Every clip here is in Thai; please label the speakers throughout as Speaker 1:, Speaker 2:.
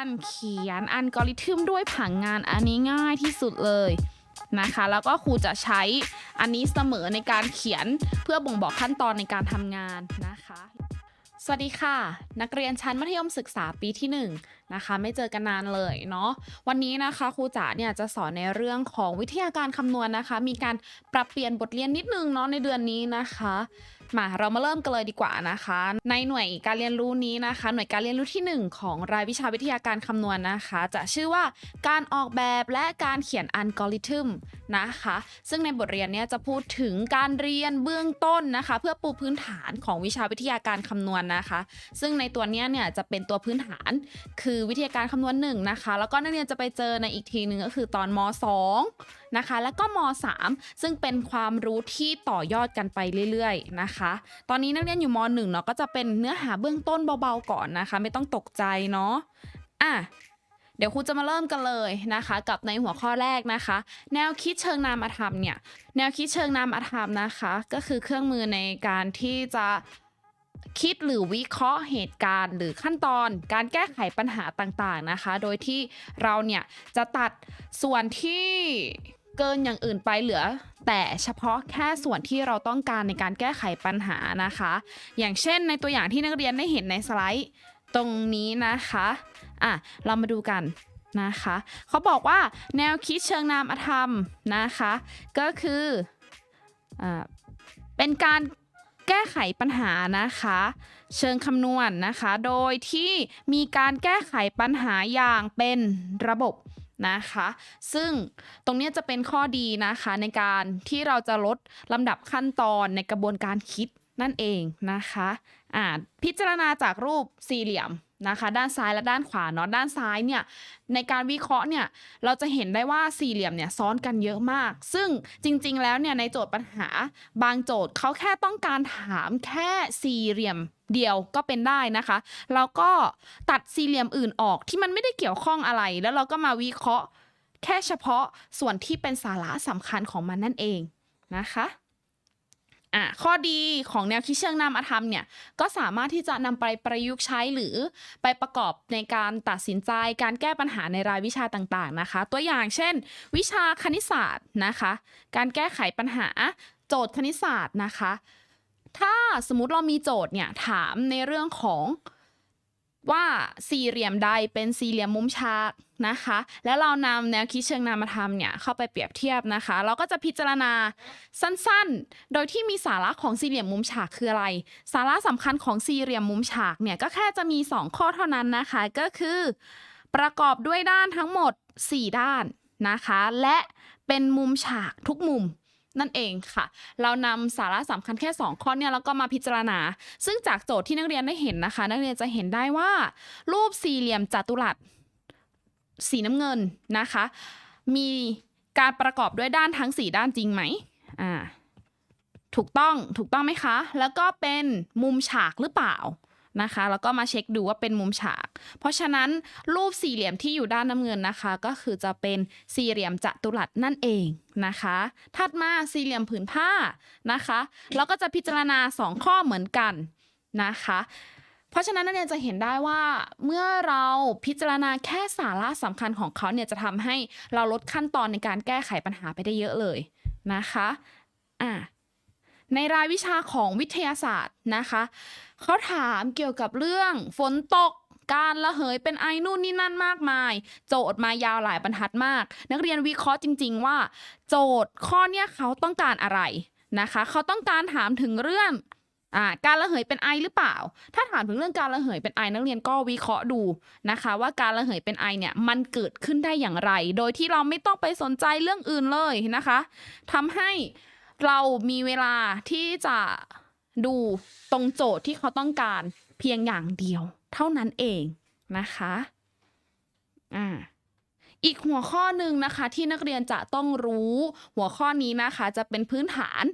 Speaker 1: การเขียนอัลกอริทึมด้วยผังงานอันนี้ง่ายที่สุดเลยนะคะ แล้วก็ครูจะใช้อันนี้เสมอในการเขียนเพื่อบ่งบอกขั้นตอนในการทำงานนะคะ สวัสดีค่ะ นักเรียนชั้นมัธยมศึกษาปีที่ 1 นะคะ ไม่เจอกันนานเลยเนาะวันนี้นะคะครูจ๋าเนี่ยจะสอนในเรื่องของวิทยาการคำนวณนะคะ มีการปรับเปลี่ยนบทเรียนนิดนึงเนาะในเดือนนี้นะคะมาเรามาเริ่มกันเลยดีกว่านะคะ ในหน่วยการเรียนรู้นี้นะคะ หน่วยการเรียนรู้ที่ 1 ของรายวิชาวิทยาการคำนวณนะคะ จะชื่อว่าการออกแบบและการเขียนอัลกอริทึมนะคะ ซึ่งในบทเรียนเนี้ยจะพูดถึงการเรียนเบื้องต้นนะคะ เพื่อปูพื้นฐานของวิชาวิทยาการคำนวณนะคะ ซึ่งในตัวเนี้ยเนี่ยจะเป็นตัวพื้นฐาน คือวิทยาการคำนวณหนึ่งนะคะ แล้วก็นักเรียนจะไปเจอในอีกทีหนึ่งก็คือตอนม 2 นะคะ แล้วก็ม 3 ซึ่งเป็นความรู้ที่ต่อยอดกันไปเรื่อยๆนะคะ ตอนนี้นักเรียนอยู่ม 1 เนาะก็จะเป็นเนื้อหาเบื้องต้นเบาๆก่อนนะคะ ไม่ต้องตกใจเนาะอะเดี๋ยวครูจะมาเริ่มกันเลยนะคะ กับในหัวข้อแรกนะคะ แนวคิดเชิงนามธรรมเนี่ยแนวคิดเชิงนามธรรมนะคะ ก็คือเครื่องมือในการที่จะ คิดหรือวิเคราะห์เหตุการณ์หรือขั้นตอนการแก้ไขปัญหาต่างๆนะคะ โดยที่เราเนี่ยจะตัดส่วนที่เกินอย่างอื่นไปเหลือ แต่เฉพาะแค่ส่วนที่เราต้องการในการแก้ไขปัญหานะคะ อย่างเช่นในตัวอย่างที่นักเรียนได้เห็นในสไลด์ตรงนี้นะคะอะเรามาดูกันนะคะเขาบอกว่าแนวคิดเชิงนามธรรมนะคะ ก็คืออเป็นการ แก้ไขปัญหานะคะ เชิงคำนวณนะคะ โดยที่มีการแก้ไขปัญหาอย่างเป็นระบบนะคะ ซึ่งตรงนี้จะเป็นข้อดีนะคะในการที่เราจะลดลำดับขั้นตอนในกระบวนการคิดนั่นเองนะคะอ่าพิจารณาจากรูปสี่เหลี่ยม นะคะ ด้านซ้ายและด้านขวาเนาะด้านซ้ายเนี่ยในการวิเคราะห์เนี่ยเราจะเห็นได้ว่าสี่เหลี่ยมเนี่ยซ้อนกันเยอะมาก ซึ่งจริง ๆ แล้วเนี่ยในโจทย์ปัญหาบางโจทย์เขาแค่ต้องการถามแค่สี่เหลี่ยมเดียวก็เป็นได้นะคะ แล้วก็ตัดสี่เหลี่ยมอื่นออกที่มันไม่ได้เกี่ยวข้องอะไร แล้วเราก็มาวิเคราะห์ แค่เฉพาะส่วนที่เป็นสาระสำคัญของมันนั่นเองนะคะ อะข้อดีของแนวคิดเชิงนามธรรมเนี่ยก็สามารถที่จะนำไปประยุกต์ใช้หรือไปประกอบในการตัดสินใจ การแก้ปัญหาในรายวิชาต่างๆนะคะ ตัวอย่างเช่น วิชาคณิตศาสตร์นะคะ การแก้ไขปัญหาโจทย์คณิตศาสตร์นะคะ ถ้าสมมติเรามีโจทย์เนี่ยถามในเรื่องของ ว่าสี่เหลี่ยมใดเป็นสี่เหลี่ยมมุมฉากนะคะ แล้วเรานำแนวคิดเชิงนามธรรมเนี่ยเข้าไปเปรียบเทียบนะคะ เราก็จะพิจารณาสั้นๆ โดยที่มีสาระของสี่เหลี่ยมมุมฉากคืออะไร สาระสำคัญของสี่เหลี่ยมมุมฉากเนี่ยก็แค่จะมี 2 ข้อเท่านั้นนะคะ ก็คือ ประกอบด้วยด้านทั้งหมด 4 ด้านนะคะ และเป็นมุมฉากทุกมุม นั่นเองค่ะ เรานำสาระสำคัญแค่ 2 ข้อเนี่ยแล้วก็มาพิจารณา ซึ่งจากโจทย์ที่นักเรียนได้เห็นนะคะ นักเรียนจะเห็นได้ว่า รูปสี่เหลี่ยมจัตุรัสสีน้ำเงินนะคะ มีการประกอบด้วยด้านทั้ง 4 ด้านจริงไหมอ่าถูกต้องถูกต้องไหมคะ แล้วก็เป็นมุมฉากหรือเปล่า นะคะ แล้วก็มาเช็คดูว่าเป็นมุมฉาก เพราะฉะนั้นรูปสี่เหลี่ยมที่อยู่ด้านน้ำเงินนะคะ ก็คือจะเป็นสี่เหลี่ยมจัตุรัสนั่นเองนะคะ ถัดมาสี่เหลี่ยมผืนผ้านะคะเราก็จะพิจารณา 2 ข้อเหมือนกันนะคะเพราะฉะนั้นนักเรียนจะเห็นได้ว่าเมื่อเราพิจารณาแค่สาระสำคัญของเขาเนี่ยจะทำให้เราลดขั้นตอนในการแก้ไขปัญหาไปได้เยอะเลยนะคะอะ ในรายวิชาของวิทยาศาสตร์นะคะเขาถามเกี่ยวกับเรื่องฝนตกการระเหยเป็นไอนู่นนี่นั่นมากมาย โจทย์มายาวหลายบรรทัดมาก นักเรียนวิเคราะห์จริง ๆ ว่า โจทย์ข้อเนี้ยเขาต้องการอะไรนะคะ เขาต้องการถามถึงเรื่องการระเหยเป็นไอหรือเปล่า ถ้าถามถึงเรื่องการระเหยเป็นไอนักเรียนก็วิเคราะห์ดูนะคะ ว่าการระเหยเป็นไอเนี่ยมันเกิดขึ้นได้อย่างไร โดยที่เราไม่ต้องไปสนใจเรื่องอื่นเลยนะคะทำให้ เรามีเวลาที่จะดูตรงโจทย์ที่เขาต้องการเพียงอย่างเดียว เท่านั้นเองนะคะอ่าอีกหัวข้อหนึ่งนะคะที่นักเรียนจะต้องรู้หัวข้อนี้นะคะจะเป็นพื้นฐาน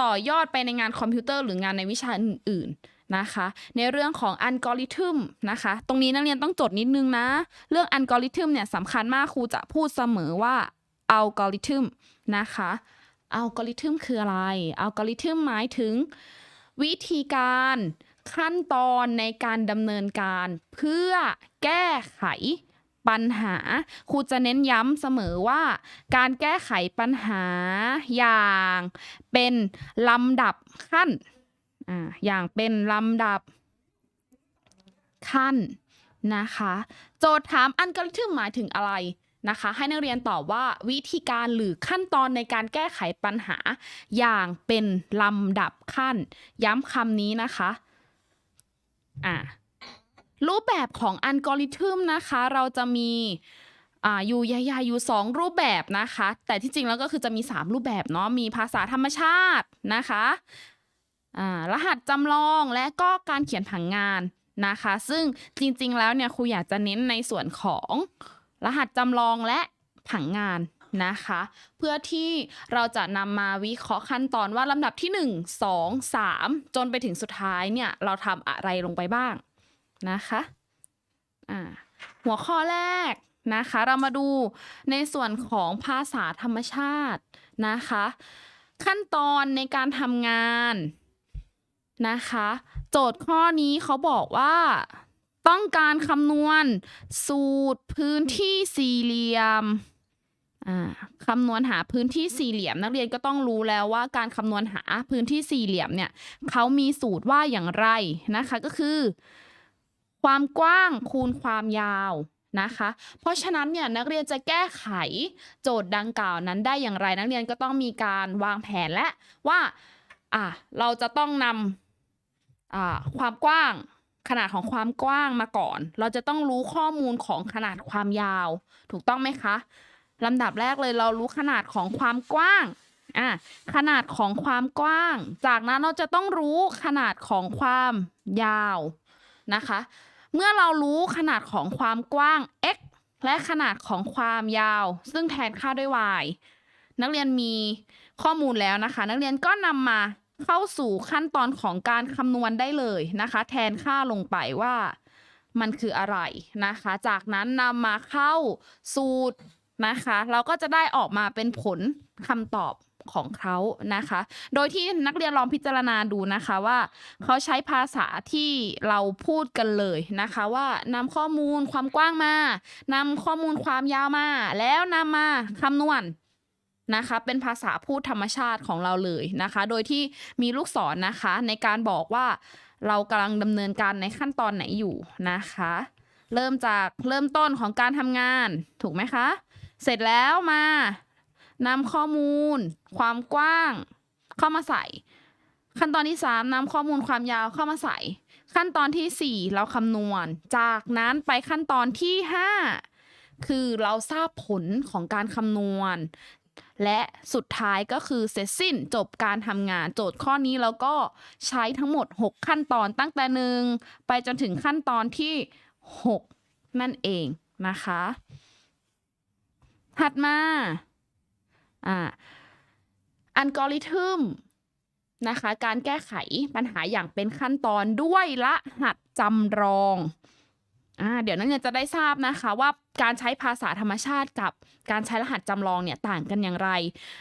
Speaker 1: ต่อยอดไปในงานคอมพิวเตอร์หรืองานในวิชาอื่นๆนะคะ ในเรื่องของอัลกอริทึมนะคะ ตรงนี้นักเรียนต้องจดนิดนึงนะ เรื่องอัลกอริทึมเนี่ยสำคัญมากครูจะพูดเสมอว่าอัลกอริทึมนะคะ อัลกอริทึมคืออะไร อัลกอริทึมหมายถึง วิธีการขั้นตอนในการดำเนินการเพื่อแก้ไขปัญหา ครูจะเน้นย้ำเสมอว่า การแก้ไขปัญหาอย่างเป็นลำดับขั้นออย่างเป็นลำดับขั้นนะคะ โจทย์ถามอัลกอริทึมหมายถึงอะไร นะคะ ให้นักเรียนตอบว่าวิธีการหรือขั้นตอนในการแก้ไขปัญหา อย่างเป็นลำดับขั้น ย้ำคำนี้นะคะอ่ารูปแบบของอัลกอริทึมนะคะ เราจะมีอ่าอยู่ใหญ่ๆอยู่ 2 รูปแบบนะคะ แต่ที่จริงแล้วก็คือจะมี 3 รูปแบบเนาะมีภาษาธรรมชาตินะคะอ่ารหัสจำลองและก็การเขียนผังงานนะคะ ซึ่งจริงๆแล้วเนี่ยครูอยากจะเน้นในส่วนของ รหัสจำลองและผังงานนะคะ เพื่อที่เราจะนำมาวิเคราะห์ขั้นตอนว่าลำดับที่ 1 2 3 จนไปถึงสุดท้ายเนี่ย เราทำอะไรลงไปบ้างนะคะอ่าหัวข้อแรกนะคะ เรามาดูในส่วนของภาษาธรรมชาตินะคะ ขั้นตอนในการทำงานนะคะ โจทย์ข้อนี้เขาบอกว่า ต้องการคำนวณสูตรพื้นที่สี่เหลี่ยมคำนวณหาพื้นที่สี่เหลี่ยม นักเรียนก็ต้องรู้แล้วว่าการคำนวณหาพื้นที่สี่เหลี่ยมเนี่ยเขามีสูตรว่าอย่างไรนะคะก็คือ ความกว้างคูณความยาวนะคะ เพราะฉะนั้นเนี่ยนักเรียนจะแก้ไขโจทย์ดังกล่าวนั้นได้อย่างไร นักเรียนก็ต้องมีการวางแผนและว่าอะเราจะต้องนำความกว้าง ขนาดของความกว้างมาก่อน เราจะต้องรู้ข้อมูลของขนาดความยาว ถูกต้องไหมคะลำดับแรกเลยเรารู้ขนาดของความกว้างอะขนาดของความกว้าง จากนั้นเราจะต้องรู้ขนาดของความยาวนะคะ เมื่อเรารู้ขนาดของความกว้าง x และขนาดของความยาว ซึ่งแทนค่าด้วย y นักเรียนมีข้อมูลแล้วนะคะ นักเรียนก็นำมา เข้าสู่ขั้นตอนของการคำนวณได้เลยนะคะ แทนค่าลงไปว่ามันคืออะไรนะคะ จากนั้นนำมาเข้าสูตรนะคะ เราก็จะได้ออกมาเป็นผลคำตอบของเขานะคะ โดยที่นักเรียนลองพิจารณาดูนะคะว่า เขาใช้ภาษาที่เราพูดกันเลยนะคะว่านำข้อมูลความกว้างมานำข้อมูลความยาวมา แล้วนำมาคำนวณ นะคะ เป็นภาษาพูดธรรมชาติของเราเลยนะคะ โดยที่มีลูกศรนนะคะ ในการบอกว่าเรากำลังดำเนินการในขั้นตอนไหนอยู่นะคะ เริ่มจากเริ่มต้นของการทำงานถูกไหมคะ เสร็จแล้วมานำข้อมูล ความกว้าง เข้ามาใส่ ขั้นตอนที่ 3นำข้อมูลความยาวเข้ามาใส่ ขั้นตอนทีสี่ 4 เราคำนวณ จากนั้นไปขั้นตอนที่ 5 คือเราทราบผลของการคำนวณ และสุดท้ายก็คือเสร็จสิ้นจบการทำงานโจทย์ข้อนี้เราก็ใช้ทั้งหมด 6 ขั้นตอนตั้งแต่หนึ่งไปจนถึงขั้นตอนที่ 6 นั่นเองนะคะ ถัดมาอ่าอัลกอริทึมนะคะ การแก้ไขปัญหาอย่างเป็นขั้นตอนด้วยรหัสจำลอง อ่าเดี๋ยวนักเรียนจะได้ทราบนะคะว่าการใช้ภาษาธรรมชาติกับการใช้รหัสจำลองเนี่ยต่างกันอย่างไร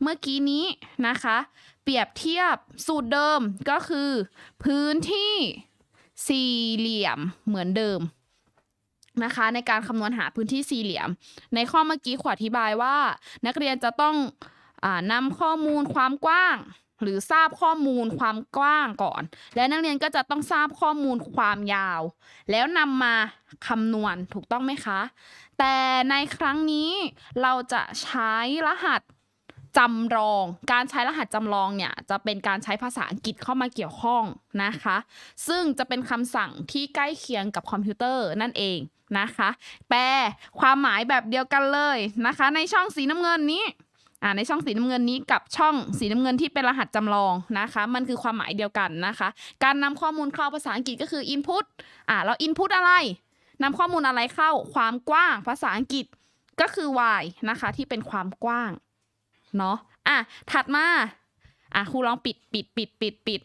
Speaker 1: เมื่อกี้นี้นะคะ เปรียบเทียบสูตรเดิมก็คือ พื้นที่สี่เหลี่ยมเหมือนเดิมนะคะในการคำนวณหาพื้นที่สี่เหลี่ยม ในข้อเมื่อกี้ขออธิบายว่า นักเรียนจะต้องอนำข้อมูลความกว้าง หรือทราบข้อมูลความกว้างก่อน และนักเรียนก็จะต้องทราบข้อมูลความยาว แล้วนำมาคำนวณถูกต้องไหมคะ แต่ในครั้งนี้เราจะใช้รหัสจำลอง การใช้รหัสจำลองเนี่ยจะเป็นการใช้ภาษาอังกฤษเข้ามาเกี่ยวข้องนะคะ ซึ่งจะเป็นคำสั่งที่ใกล้เคียงกับคอมพิวเตอร์นั่นเองนะคะ แปลความหมายแบบเดียวกันเลยนะคะ ในช่องสีน้ำเงินนี้ อ่าในช่องสีน้ำเงินนี้กับช่องสีน้ำเงินที่เป็นรหัสจำลองนะคะ มันคือความหมายเดียวกันนะคะ การนำข้อมูลเข้าภาษาอังกฤษก็คือ input อ่าเรา input อะไรนำข้อมูลอะไรเข้าความกว้างภาษาอังกฤษก็คือ y นะคะ ที่เป็นความกว้างเนาะอะถัดมาอะครูลองปิดปิดปิดปิดปิด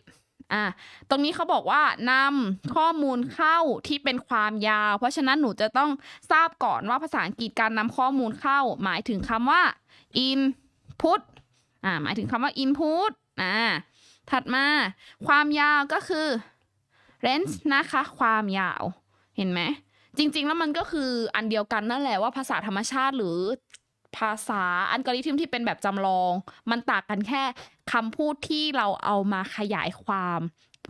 Speaker 1: อะตรงนี้เขาบอกว่านำข้อมูลเข้าที่เป็นความยาว เพราะฉะนั้นหนูจะต้องทราบก่อนว่าภาษาอังกฤษการนำข้อมูลเข้า หมายถึงคำว่า input อ่าหมายถึงคำว่า input อ่าถัดมาความยาวก็คือ range นะคะ ความยาวเห็นไหม จริง ๆ แล้วมันก็คืออันเดียวกันนั่นแหละว่าภาษาธรรมชาติหรือภาษาอัลกอริทึมที่เป็นแบบจำลอง มันต่างกันแค่คำพูดที่เราเอามาขยายความ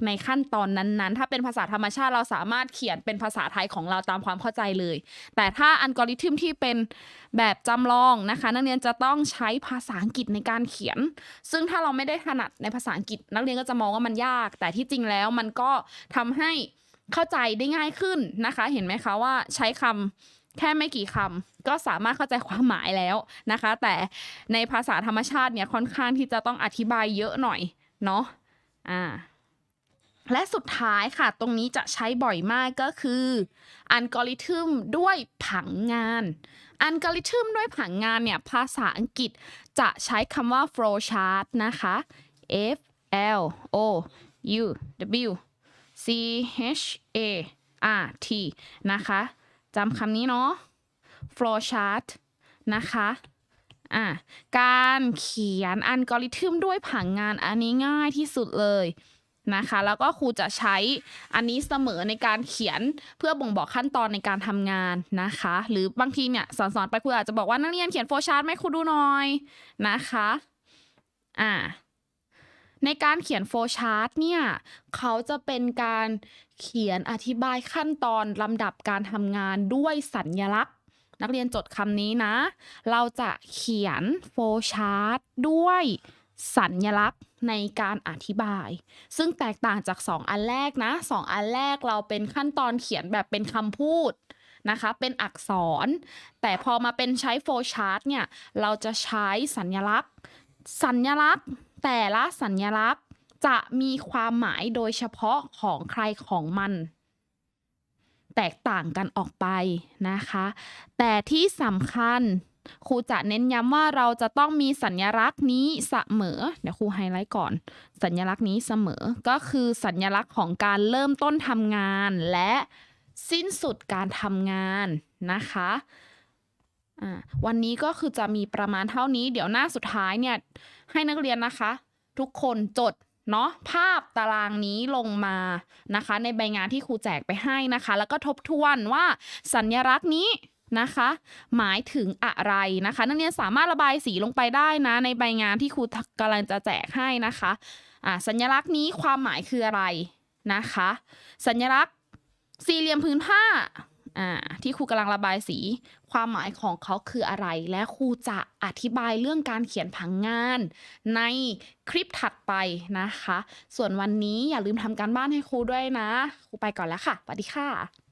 Speaker 1: ในขั้นตอนนั้นๆ ถ้าเป็นภาษาธรรมชาติเราสามารถเขียนเป็นภาษาไทยของเราตามความเข้าใจเลย แต่ถ้าอัลกอริทึมที่เป็นแบบจำลองนะคะ นักเรียนจะต้องใช้ภาษาอังกฤษในการเขียน ซึ่งถ้าเราไม่ได้ถนัดในภาษาอังกฤษ นักเรียนก็จะมองว่ามันยาก แต่ที่จริงแล้วมันก็ทำให้เข้าใจได้ง่ายขึ้นนะคะ เห็นไหมคะว่าใช้คำแค่ไม่กี่คำก็สามารถเข้าใจความหมายแล้วนะคะ แต่ในภาษาธรรมชาติเนี่ยค่อนข้างที่จะต้องอธิบายเยอะหน่อยเนาะอ่า และสุดท้ายค่ะ ตรงนี้จะใช้บ่อยมากก็คืออัลกอริทึมด้วยผังงานอัลกอริทึมด้วยผังงานเนี่ย ภาษาอังกฤษจะใช้คำว่า flow chart นะคะ F L O U W C H A R T นะคะจำคำนี้เนาะ flow chart นะคะอะการเขียนอัลกอริทึมด้วยผังงานอันนี้ง่ายที่สุดเลย นะคะ แล้วก็ครูจะใช้อันนี้เสมอในการเขียนเพื่อบ่งบอกขั้นตอนในการทำงานนะคะ หรือบางทีเนี่ยสอนๆไปครูอาจจะบอกว่านักเรียนเขียนโฟชาร์ตให้ครูดูหน่อยนะคะอ่าในการเขียนโฟชาร์ตเนี่ยเขาจะเป็นการเขียนอธิบายขั้นตอนลำดับการทำงานด้วยสัญญลักษณ์ นักเรียนจดคำนี้นะ เราจะเขียนโฟชาร์ตด้วย สัญญลักษณ์ในการอธิบาย ซึ่งแตกต่างจาก 2 อันแรกนะ 2 อันแรกเราเป็นขั้นตอนเขียนแบบเป็นคำพูดนะคะ เป็นอักษร แต่พอมาเป็นใช้โฟชาร์ตเนี่ย เราจะใช้สัญญลักษณ์ สัญญลักษณ์ แต่ละสัญญลักษณ์จะมีความหมายโดยเฉพาะของใครของมัน แตกต่างกันออกไปนะคะ แต่ที่สำคัญ ครูจะเน้นย้ำว่าเราจะต้องมีสัญลักษณ์นี้เสมอ เดี๋ยวครูไฮไลท์ก่อน สัญลักษณ์นี้เสมอ ก็คือสัญลักษณ์ของการเริ่มต้นทำงานและสิ้นสุดการทำงานนะคะวันนี้ก็คือจะมีประมาณเท่านี้ เดี๋ยวหน้าสุดท้ายเนี่ยให้นักเรียนนะคะ ทุกคนจดเนาะภาพตารางนี้ลงมานะคะ ในใบงานที่ครูแจกไปให้นะคะ แล้วก็ทบทวนว่าสัญลักษณ์นี้ นะคะ หมายถึงอะไรนะคะ นักเรียนสามารถระบายสีลงไปได้นะ ในใบงานที่ครูกำลังจะแจกให้นะคะอ่าสัญลักษณ์นี้ความหมายคืออะไรนะคะ สัญลักษณ์สี่เหลี่ยมพื้นผ้าอ่าที่ครูกำลังระบายสี ความหมายของเขาคืออะไร และครูจะอธิบายเรื่องการเขียนผังงาน ในคลิปถัดไปนะคะ ส่วนวันนี้อย่าลืมทำการบ้านให้ครูด้วยนะ ครูไปก่อนแล้วค่ะสวัสดีค่ะ